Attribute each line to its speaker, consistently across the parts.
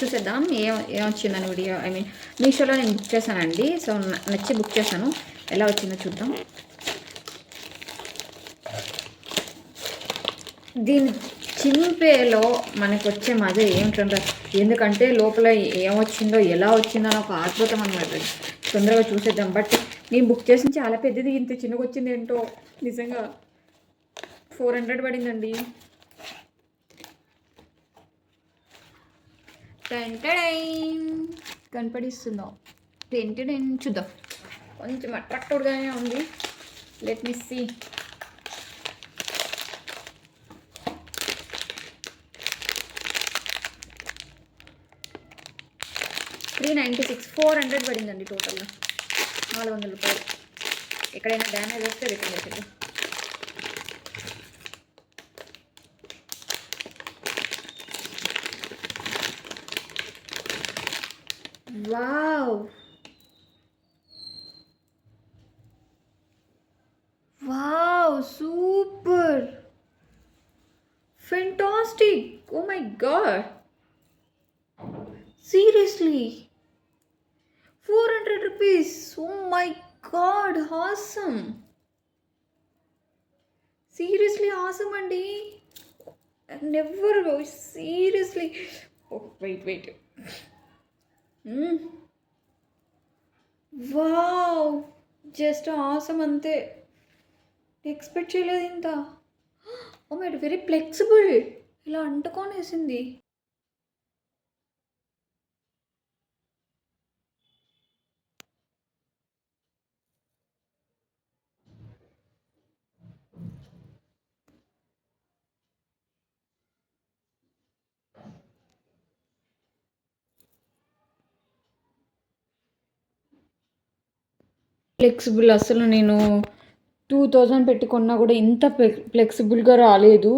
Speaker 1: చూసేద్దాం. ఏం ఏం వచ్చిందని వీడియో ఐ మీన్ మీషోలో నేను బుక్ చేశానండి. సో నచ్చి బుక్ చేశాను. ఎలా వచ్చిందో చూద్దాం. దీని చింపేలో మనకు వచ్చే మజా ఏమిటంటే ఎందుకంటే లోపల ఏమొచ్చిందో ఎలా వచ్చిందో అని ఒక అద్భుతం అనమాట తొందరగా చూసేద్దాం. బట్ నేను బుక్ చేసిన చాలా పెద్దది ఇంత చిన్నగా వచ్చింది ఏంటో నిజంగా ఫోర్ హండ్రెడ్ పడిందండి. కనపడిస్తుందో టెంటడైన్ చూద్దాం. కొంచెం అట్రాక్టివ్గానే ఉంది. Let me see three ninety six four hundred పడిందండి టోటల్గా నాలుగు వందల రూపాయలు. ఎక్కడైనా డ్యామేజ్ వస్తే రిటర్న్ చేసేది wow wow super fantastic oh my god seriously four hundred rupees oh my god awesome seriously awesome అండి never seriously wait wait wow! Just awesome అంతే. ఎక్స్పెక్ట్ చేయలేదు ఇంత. ఓ మేడ్ వెరీ ఫ్లెక్సిబుల్. ఇలా అంటుకొనేసింది. ఫ్లెక్సిబుల్ అసలు నేను two thousand పెట్టుకున్నా కూడా ఇంత ఫ్లెక్సిబుల్గా రాలేదు.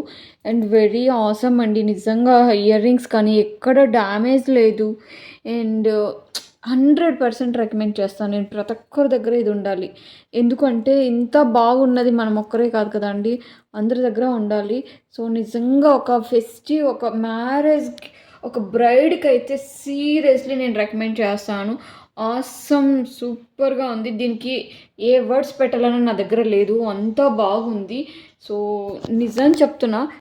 Speaker 1: అండ్ వెరీ ఆసమ్ అండి. నిజంగా ఇయర్ రింగ్స్ కానీ ఎక్కడ డ్యామేజ్ లేదు. అండ్ హండ్రెడ్ పర్సెంట్ రికమెండ్ చేస్తాను. నేను ప్రతి ఒక్కరి దగ్గర ఇది ఉండాలి. ఎందుకంటే ఇంత బాగున్నది మనం ఒక్కరే కాదు కదండి అందరి దగ్గర ఉండాలి. సో నిజంగా ఒక ఫెస్టివ్ ఒక మ్యారేజ్ ఒక బ్రైడ్కి అయితే సీరియస్లీ నేను రికమెండ్ చేస్తాను. ఆసమ్ సూపర్గా ఉంది. దీనికి ఏ వర్డ్స్ పెట్టాలని నా దగ్గర లేదు. అంతా బాగుంది. సో నిజం చెప్తున్నా